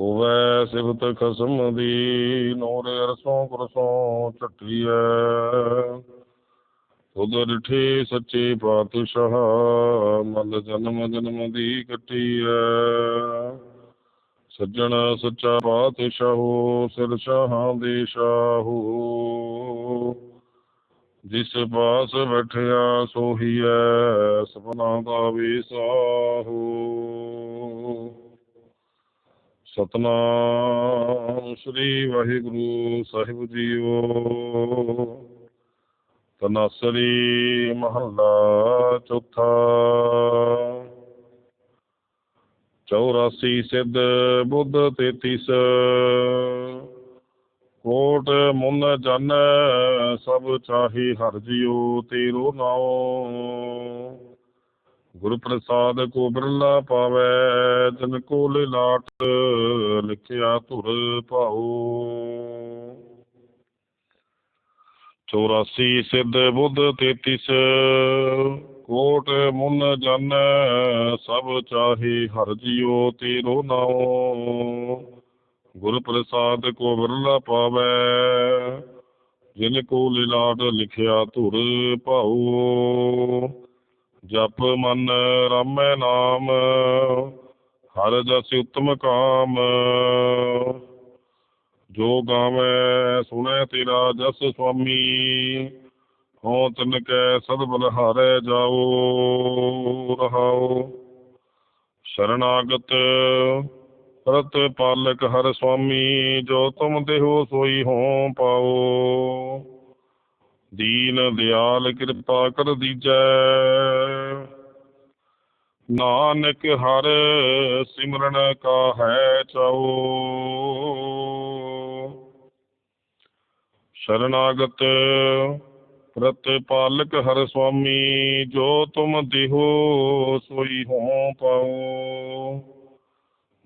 ਹੋਵੇ ਸਿਫਤ ਖਸਮ ਦੀ, ਨੂਰੇ ਅਰਸੋਂ ਕੁਰਸੋਂ ਝੱਟੀਐ। ਤੁਧ ਡਿਠੇ ਸੱਚੇ ਪਾਤਸ਼ਾਹ, ਮਲ ਜਨਮ ਜਨਮ ਦੀ ਕੱਟੀਐ। ਸੱਜਣ ਸੱਚਾ ਪਾਤਸ਼ਾਹੋ, ਸਿਰ ਸ਼ਾਹਾਂ ਦੇ ਸ਼ਾਹੋ। ਜਿਸ ਪਾਸ ਬੈਠਿਆ ਸੋਹੀਐ, ਸਪਨਾ ਦਾ ਵੀ ਸਾਹੋ। ਸਤਨਾਮ ਸ੍ਰੀ ਵਾਹਿਗੁਰੂ ਸਾਹਿਬ ਜੀਓ। ਤਨਾਸਰੀ ਮਹੱਲਾ ਚੌਥਾ। ਚੌਰਾਸੀ ਸਿੱਧ ਬੁੱਧ ਤੇਤੀਸ। ਕੋਟ ਮੁਨ ਜਨ ਸਭ ਚਾਹੀ ਹਰ ਜੀਓ ਤੇਰੋ ਨਾਉ। ਗੁਰ ਪ੍ਰਸਾਦ ਕੋ ਬਿਰਲਾ ਪਾਵੈ, ਜਨ ਕੋ ਲਾਟ ਲਿਖਿਆ ਧੁਰ ਭਾਉ। ਚੌਰਾਸੀ ਸਿੱਧ ਬੁੱਧ ਤੇਤੀਸ, ਕੋਟ ਮੁਨ ਜਨ ਸਭ ਚਾਹੀ ਹਰ ਜਿਉ ਤੇਰੋ ਨਾਉ। ਗੁਰ ਪ੍ਰਸਾਦ ਕੋ ਬਿਰਲਾ ਪਾਵੈ, ਜਿਨ ਕੋ ਲਿਲਾਟ ਲਿਖਿਆ ਧੁਰ ਭਾਉ। ਜਪ ਮਨ ਰਾਮੈ ਨਾਮ, ਹਰ ਜਸ ਉਤਮ ਕਾਮ। ਜੋ ਗਾਵੈ, ਸੁਣੈ ਤੇਰਾ ਜਸ ਸੁਆਮੀ ਹੋ ਤਨ ਕੈ ਸਦ ਬਲਹਾਰੈ ਜਾਓ, ਰਹਾਓ। ਸ਼ਰਨਾਗਤ ਰਤ ਪਾਲਕ ਹਰ ਸੁਆਮੀ, ਜੋ ਤੁਮ ਦੇਹੋ ਸੋਈ ਹੋ ਪਾਓ। ਦੀਨ ਦਿਆਲ ਕਿਰਪਾ ਕਰ ਦੀਜੈ। ਨਾਨਕ ਹਰ ਸਿਮਰਨ ਕਾ ਹੈ ਚਾਓ ਸ਼ਰਨਾਗਤ ਪ੍ਰਤਪਾਲਕ ਹਰ ਸੁਆਮੀ, ਜੋ ਤੁਮ ਦਿਹੋ ਸੋਈ ਹੋ ਪਾਓ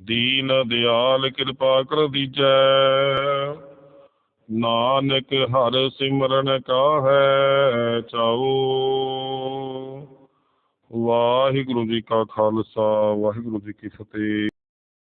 ਦੀਨ ਦਿਆਲ ਕਿਰਪਾ ਕਰ ਦੀਜੈ। ਨਾਨਕ ਹਰ ਸਿਮਰਨ ਕਾ ਹੈ ਚਾਓ ਵਾਹਿਗੁਰੂ ਜੀ ਕਾ ਖਾਲਸਾ ਵਾਹਿਗੁਰੂ ਜੀ ਕੀ ਫਤਿਹ।